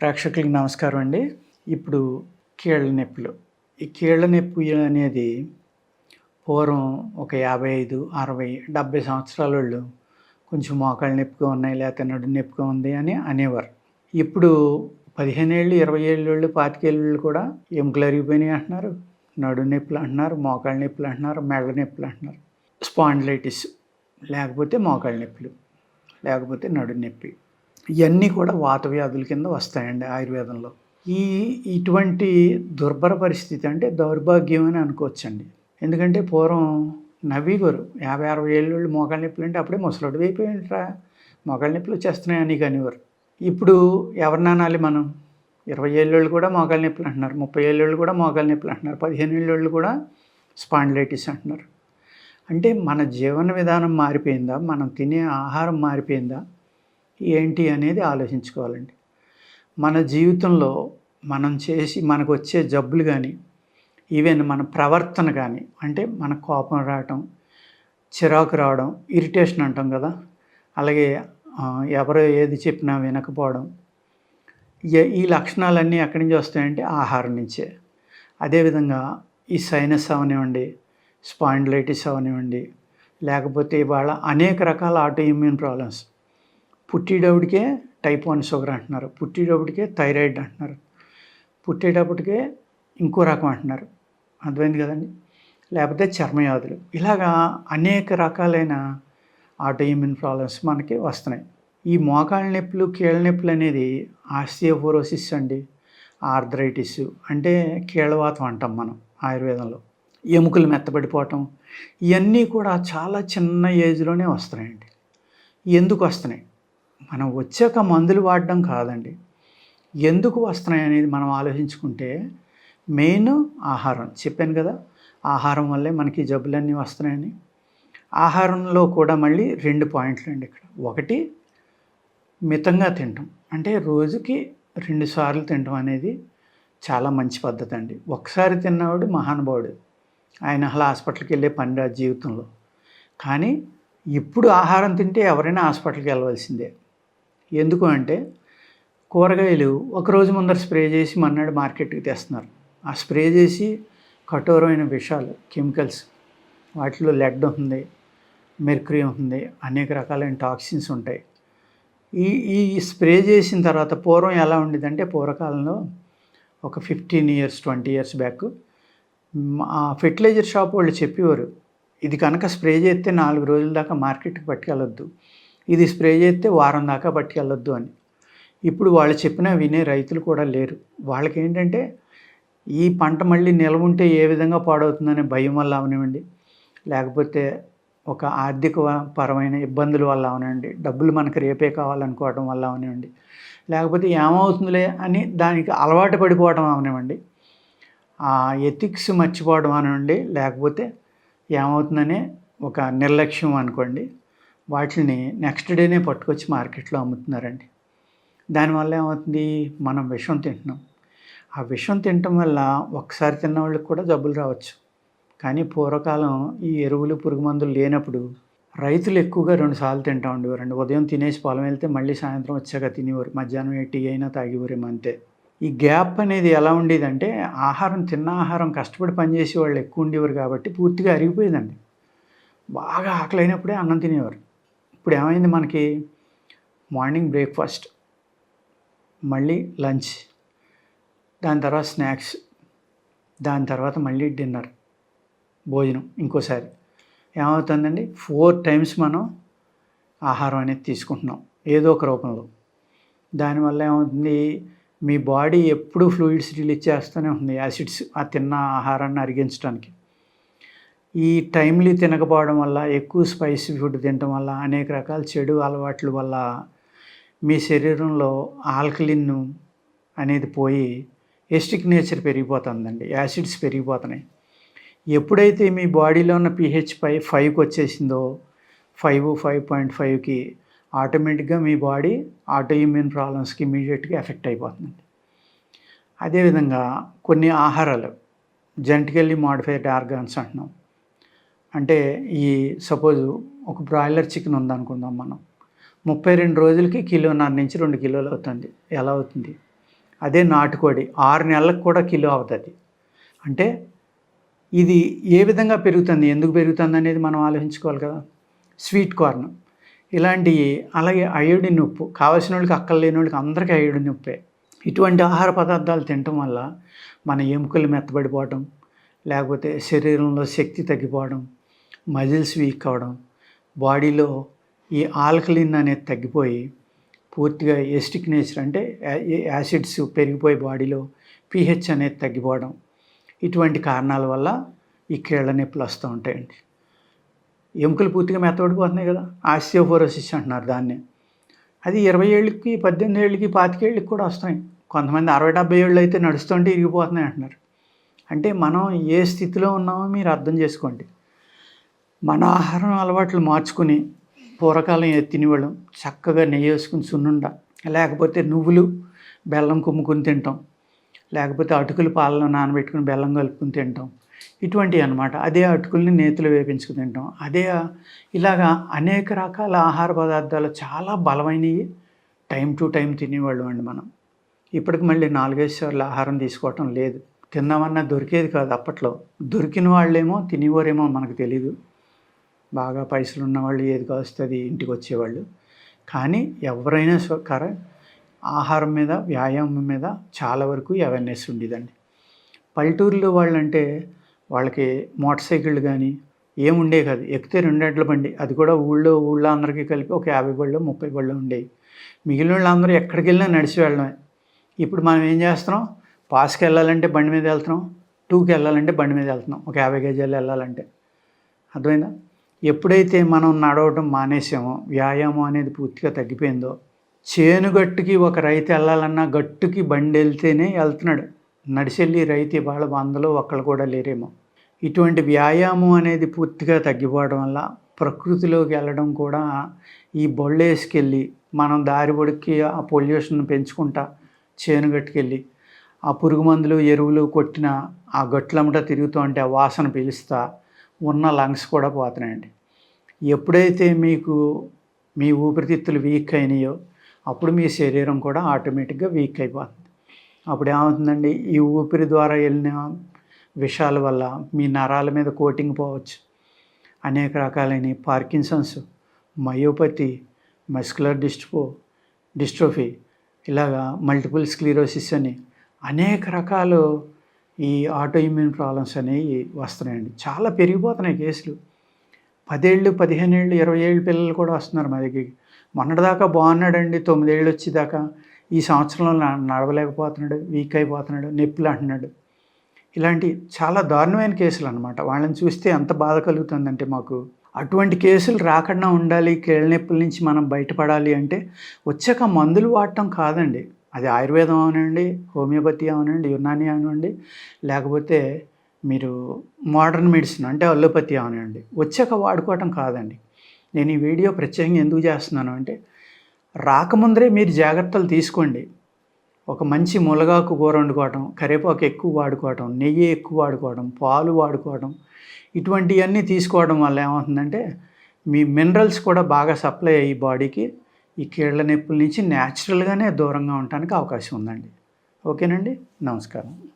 ప్రేక్షకులకు నమస్కారం అండి. ఇప్పుడు కీళ్ళ నొప్పులు. ఈ కీళ్ళ నొప్పి అనేది పూర్వం ఒక యాభై ఐదు అరవై డెబ్బై సంవత్సరాల వాళ్ళు కొంచెం మోకాళ్ళ నొప్పిగా ఉన్నాయి లేకపోతే నడు నొప్పిగా ఉంది అని అనేవారు. ఇప్పుడు పదిహేను ఏళ్ళు ఇరవై ఏళ్ళు పాతికేళ్ళు కూడా ఎముకలు అరిగిపోయినాయి అంటున్నారు నడు నొప్పులు అంటున్నారు మోకాళ్ళ నొప్పులు అంటున్నారు మెడ నొప్పులు అంటున్నారు. స్పాండిలైటిస్ లేకపోతే మోకాళ్ళ నొప్పులు లేకపోతే నడు నొప్పి. ఇవన్నీ కూడా వాత వ్యాధుల కింద వస్తాయండి ఆయుర్వేదంలో. ఈ ఇటువంటి దుర్భర పరిస్థితి అంటే దౌర్భాగ్యం అని అనుకోవచ్చండి. ఎందుకంటే పూర్వం నవ్విగోరు యాభై అరవై ఏళ్ళు మోకాళ్ళ నొప్పులు అంటే అప్పుడే ముసలుడు అయిపోయింట్రా మోకాళ్ళ నొప్పులు వచ్చేస్తున్నాయని అని కనివారు ఇప్పుడు ఎవరిని అనాలి మనం? ఇరవై ఏళ్ళు కూడా మోకాళ్ళ నొప్పులు అంటున్నారు ముప్పై ఏళ్ళు కూడా మోకాళ్ళ నొప్పులు అంటున్నారు పదిహేను ఏళ్ళు కూడా స్పాండిలైటిస్ అంటున్నారు. అంటే మన జీవన విధానం మారిపోయిందా? మనం తినే ఆహారం మారిపోయిందా? ఏంటి అనేది ఆలోచించుకోవాలండి. మన జీవితంలో మనం చేసి మనకు వచ్చే జబ్బులు కానీ ఈవెన్ మన ప్రవర్తన కానీ అంటే మన కోపం రావటం చిరాకు రావడం ఇరిటేషన్ అంటాం కదా అలాగే ఎవరో ఎవరు ఏది చెప్పినా వినకపోవడం ఈ లక్షణాలన్నీ ఎక్కడి నుంచి వస్తాయంటే ఆహారం నుంచే. అదేవిధంగా ఈ సైనస్ అవనివ్వండి స్పాండిలైటిస్ అవనివ్వండి లేకపోతే ఇవాళ అనేక రకాల ఆటో ఇమ్యూన్ ప్రాబ్లమ్స్ పుట్టేటప్పటికే టైప్ వన్ షుగర్ అంటున్నారు పుట్టేటప్పటికే థైరాయిడ్ అంటున్నారు పుట్టేటప్పటికే ఇంకో రకం అంటున్నారు. అర్థమైంది కదండి? లేకపోతే చర్మవ్యాధులు. ఇలాగా అనేక రకాలైన ఆటోఇమ్యూన్ ప్రాబ్లమ్స్ మనకి వస్తున్నాయి. ఈ మోకాళ్ళ నొప్పులు కీళ్ళ నొప్పులు అనేది ఆస్టియోఫోరోసిస్ అండి ఆర్థరైటిస్ అంటే కీళ్ళవాతం అంటాం మనం ఆయుర్వేదంలో. ఎముకలు మెత్తబడిపోవటం ఇవన్నీ కూడా చాలా చిన్న ఏజ్లోనే వస్తున్నాయండి. ఎందుకు వస్తున్నాయి? మనం వచ్చాక మందులు వాడడం కాదండి. ఎందుకు వస్తున్నాయి అనేది మనం ఆలోచించుకుంటే మెయిన్ ఆహారం చెప్పాను కదా ఆహారం వల్లే మనకి జబ్బులన్నీ వస్తున్నాయని. ఆహారంలో కూడా మళ్ళీ రెండు పాయింట్లు అండి ఇక్కడ. ఒకటి మితంగా తినటం అంటే రోజుకి రెండు సార్లు తినటం అనేది చాలా మంచి పద్ధతి అండి. ఒకసారి తిన్నవాడు మహానుభావుడు. ఆయన అసలు హాస్పిటల్కి వెళ్ళే పని రాదు జీవితంలో. కానీ ఇప్పుడు ఆహారం తింటే ఎవరైనా హాస్పిటల్కి వెళ్ళవలసిందే. ఎందుకు అంటే కూరగాయలు ఒక రోజు ముందర స్ప్రే చేసి మన్నాడు మార్కెట్కి తెస్తున్నారు. ఆ స్ప్రే చేసి కఠోరమైన విషాలు కెమికల్స్ వాటిలో లెడ్ ఉంది మెర్క్రీ ఉంది అనేక రకాలైన టాక్సిన్స్ ఉంటాయి. ఈ ఈ స్ప్రే చేసిన తర్వాత పూర్వం ఎలా ఉండేదంటే పూర్వకాలంలో ఒక fifteen years twenty years back ఆ ఫెర్టిలైజర్ షాప్ వాళ్ళు చెప్పేవారు ఇది కనుక స్ప్రే చేస్తే నాలుగు రోజుల దాకా మార్కెట్కి పట్టుకెళ్ళొద్దు. ఇది స్ప్రే చేస్తే వారం దాకా పట్టుకెళ్ళొద్దు అని. ఇప్పుడు వాళ్ళు చెప్పినా వినే రైతులు కూడా లేరు. వాళ్ళకి ఏంటంటే ఈ పంట మళ్ళీ నిల్వ ఉంటే ఏ విధంగా పాడవుతుందనే భయం వల్ల అవనివ్వండి. లేకపోతే ఒక ఆర్థిక పరమైన ఇబ్బందుల వల్ల అవనివ్వండి. డబ్బులు మనకు రేపే కావాలనుకోవడం వల్ల అవనివ్వండి. లేకపోతే ఏమవుతుందిలే అని దానికి అలవాటు పడిపోవడం అవనివ్వండి. ఆ ఎథిక్స్ మర్చిపోవడం అనండి లేకపోతే ఏమవుతుందనే ఒక నిర్లక్ష్యం అనుకోండి. వాటిని నెక్స్ట్ డేనే పట్టుకొచ్చి మార్కెట్లో అమ్ముతున్నారండి. దానివల్ల ఏమవుతుంది? మనం విషం తింటున్నాం. ఆ విషం తినటం వల్ల ఒకసారి తిన్న వాళ్ళకి కూడా జబ్బులు రావచ్చు. కానీ పూర్వకాలం ఈ ఎరువులు పురుగు మందులు లేనప్పుడు రైతులు ఎక్కువగా రెండు సార్లు తింటా ఉండేవారండి ఉదయం తినేసి పొలం వెళ్తే మళ్ళీ సాయంత్రం వచ్చాక తినేవారు. మధ్యాహ్నం ఏ టీ అయినా తాగేవారేమో అంతే. ఈ గ్యాప్ అనేది ఎలా ఉండేదంటే ఆహారం తిన్న ఆహారం కష్టపడి పనిచేసే వాళ్ళు ఎక్కువ ఉండేవారు కాబట్టి పూర్తిగా అరిగిపోయేదండి. బాగా ఆకలి అయినప్పుడే అన్నం తినేవారు. ఇప్పుడు ఏమైంది మనకి? మార్నింగ్ బ్రేక్ఫాస్ట్ మళ్ళీ లంచ్ దాని తర్వాత స్నాక్స్ దాని తర్వాత మళ్ళీ డిన్నర్ భోజనం ఇంకోసారి. ఏమవుతుందండి? ఫోర్ టైమ్స్ మనం ఆహారం అనేది తీసుకుంటున్నాం ఏదో ఒక రూపంలో. దానివల్ల ఏమవుతుంది? మీ బాడీ ఎప్పుడు ఫ్లూయిడ్స్ రిలీజ్ చేస్తూనే ఉంది యాసిడ్స్ ఆ తిన్న ఆహారాన్ని అరిగించడానికి ఈ టైమ్లీ తినకపోవడం వల్ల ఎక్కువ స్పైసీ ఫుడ్ తినడం వల్ల అనేక రకాల చెడు అలవాట్ల వల్ల మీ శరీరంలో ఆల్కలిన్ అనేది పోయి ఎస్టిక్ నేచర్ పెరిగిపోతుందండి. యాసిడ్స్ పెరిగిపోతున్నాయి. ఎప్పుడైతే మీ బాడీలో ఉన్న పిహెచ్ పై ఫైవ్కి వచ్చేసిందో ఫైవ్ ఫైవ్ పాయింట్ ఫైవ్కి ఆటోమేటిక్గా మీ బాడీ ఆటో ఇమ్యూన్ ప్రాబ్లమ్స్కి ఇమీడియట్గా ఎఫెక్ట్ అయిపోతుంది అదేవిధంగా కొన్ని ఆహారాలు జెంటికల్లీ మాడిఫైడ్ ఆర్గాన్స్ అంటున్నాం. అంటే ఈ సపోజ్ ఒక బ్రాయిలర్ చికెన్ ఉందనుకుందాం మనం. ముప్పై రెండు రోజులకి కిలోన్నర నుంచి రెండు కిలోలు అవుతుంది. ఎలా అవుతుంది? అదే నాటుకోడి. ఆరు నెలలకు కూడా కిలో అవుతుంది. అంటే ఇది ఏ విధంగా పెరుగుతుంది? ఎందుకు పెరుగుతుంది అనేది మనం ఆలోచించుకోవాలి కదా. Sweet corn. ఇలాంటివి అలాగే అయోడిన్ ఉప్పు. కావాల్సిన వాళ్ళకి అక్కలు లేని వాళ్ళకి అందరికీ అయోడిన్ ఉప్పే. ఇటువంటి ఆహార పదార్థాలు తినటం వల్ల మన ఎముకలు మెత్తబడిపోవడం లేకపోతే శరీరంలో శక్తి తగ్గిపోవడం మజిల్స్ వీక్ అవ్వడం బాడీలో ఈ ఆల్కలిన్ అనేది తగ్గిపోయి పూర్తిగా ఎస్టిక్ నేచర్ అంటే యాసిడ్స్ పెరిగిపోయి బాడీలో పిహెచ్ అనేది తగ్గిపోవడం. ఇటువంటి కారణాల వల్ల ఈ కీళ్ళ నొప్పులు వస్తూ ఉంటాయండి. ఎముకలు పూర్తిగా మెత్తబడిపోతున్నాయి కదా ఆస్టియోఫోరోసిస్ అంటున్నారు దాన్ని. అది ఇరవై ఏళ్ళకి పద్దెనిమిది ఏళ్ళకి పాతికేళ్ళకి కూడా వస్తున్నాయి. కొంతమంది అరవై డెబ్బై ఏళ్ళు అయితే నడుస్తుంటే ఇరిగిపోతున్నాయి అంటున్నారు. అంటే మనం ఏ స్థితిలో ఉన్నామో మీరు అర్థం చేసుకోండి. మన ఆహారం అలవాట్లు మార్చుకుని పూర్వకాలం తినేవాళ్ళం. చక్కగా నెయ్యి వేసుకుని సున్నుండ లేకపోతే నువ్వులు బెల్లం కుమ్ముకుని తింటాం. లేకపోతే అటుకులు పాలలో నానబెట్టుకుని బెల్లం కలుపుకుని తింటాం. ఇటువంటివి అనమాట అదే అటుకుల్ని నేతిలో వేపించుకుని తింటాం. అదే ఇలాగా అనేక రకాల ఆహార పదార్థాలు చాలా బలమైనవి టైం టు టైం తినేవాళ్ళం అండి మనం. ఇప్పటికి మళ్ళీ నాలుగైదు సార్లు ఆహారం తీసుకోవటం లేదు. తిన్నామన్నా దొరికేది కాదు అప్పట్లో. దొరికిన వాళ్ళేమో తినేవారేమో మనకు తెలీదు. బాగా పైసలు ఉన్నవాళ్ళు ఏది కాస్తుంది ఇంటికి వచ్చేవాళ్ళు. కానీ ఎవరైనా కర ఆహారం మీద వ్యాయామం మీద చాలా వరకు అవేర్నెస్ ఉండేదండి. పల్లెటూరులో వాళ్ళంటే వాళ్ళకి మోటార్ సైకిళ్ళు కానీ ఏముండే కాదు. ఎక్కితే రెండేట్ల బండి అది కూడా ఊళ్ళో ఊళ్ళో అందరికీ కలిపి ఒక యాభై బళ్ళు ముప్పై బళ్ళు ఉండేవి. మిగిలిన వాళ్ళందరూ ఎక్కడికి వెళ్ళినా నడిచి వెళ్ళడమే. ఇప్పుడు మనం ఏం చేస్తున్నాం? పాస్కి వెళ్ళాలంటే బండి మీద వెళ్తున్నాం టూకి వెళ్ళాలంటే బండి మీద వెళ్తున్నాం ఒక యాభై గజాలు వెళ్ళాలంటే. అర్థమైందా? ఎప్పుడైతే మనం నడవడం మానేసామో వ్యాయామం అనేది పూర్తిగా తగ్గిపోయిందో చేను గట్టుకి ఒక రైతు వెళ్ళాలన్నా గట్టుకి బండి వెళ్తేనే వెళ్తున్నాడు. నడిచెళ్ళి రైతు ఇవాళ వందలో ఒక్కళ్ళు కూడా లేరేమో. ఇటువంటి వ్యాయామం అనేది పూర్తిగా తగ్గిపోవడం వల్ల ప్రకృతిలోకి వెళ్ళడం కూడా ఈ బొళ్ళేసుకెళ్ళి మనం దారి పొడికి ఆ పొల్యూషన్ పెంచుకుంటా చేను గట్టుకెళ్ళి ఆ పురుగు మందులు ఎరువులు కొట్టిన ఆ గట్లమ్మట తిరుగుతూ ఉంటే ఆ వాసన పీలుస్తా ఉన్న లంగ్స్ కూడా పోతున్నాయండి. ఎప్పుడైతే మీకు మీ ఊపిరితిత్తులు వీక్ అయినాయో అప్పుడు మీ శరీరం కూడా ఆటోమేటిక్గా వీక్ అయిపోతుంది. అప్పుడు ఏమవుతుందండి? ఈ ఊపిరి ద్వారా వెళ్ళిన విషాల వల్ల మీ నరాల మీద కోటింగ్ పోవచ్చు. అనేక రకాలైన Parkinson's myopathy muscular distro dystrophy ఇలాగా మల్టిపుల్ స్క్లీరోసిస్ అని అనేక రకాలు ఈ ఆటో ఇమ్యూన్ ప్రాబ్లమ్స్ అనేవి వస్తున్నాయండి. చాలా పెరిగిపోతున్నాయి కేసులు. పదేళ్ళు పదిహేను ఏళ్ళు ఇరవై ఏళ్ళు పిల్లలు కూడా వస్తున్నారు మా దగ్గరికి. మొన్నటిదాకా బాగున్నాడండి తొమ్మిదేళ్ళు వచ్చేదాకా. ఈ సంవత్సరంలో నడవలేకపోతున్నాడు వీక్ అయిపోతున్నాడు నొప్పులు అంటున్నాడు. ఇలాంటి చాలా దారుణమైన కేసులు అనమాట వాళ్ళని చూస్తే ఎంత బాధ కలుగుతుందంటే మాకు అటువంటి కేసులు రాకుండా ఉండాలి కీళ్ళ నొప్పుల నుంచి మనం బయటపడాలి అంటే వచ్చాక మందులు వాడటం కాదండి. అది ఆయుర్వేదం అవనండి హోమియోపతి అవనండి యునాని అవనండి లేకపోతే మీరు మోడర్న్ మెడిసిన్ అంటే అల్లోపతి అవనండి. వచ్చాక వాడుకోవటం కాదండి. నేను ఈ వీడియో ప్రత్యేకంగా ఎందుకు చేస్తున్నాను అంటే రాకముందరే మీరు జాగ్రత్తలు తీసుకోండి. ఒక మంచి ములగాకు కూర వండుకోవటం కరివేపాకు ఎక్కువ వాడుకోవటం నెయ్యి ఎక్కువ వాడుకోవడం పాలు వాడుకోవడం ఇటువంటివన్నీ తీసుకోవడం వల్ల ఏమవుతుందంటే మీ మినరల్స్ కూడా బాగా సప్లై అయ్యి బాడీకి ఈ కీళ్ళ నొప్పుల నుంచి న్యాచురల్గానే దూరంగా ఉండటానికి అవకాశం ఉందండి. ఓకేనండి? నమస్కారం.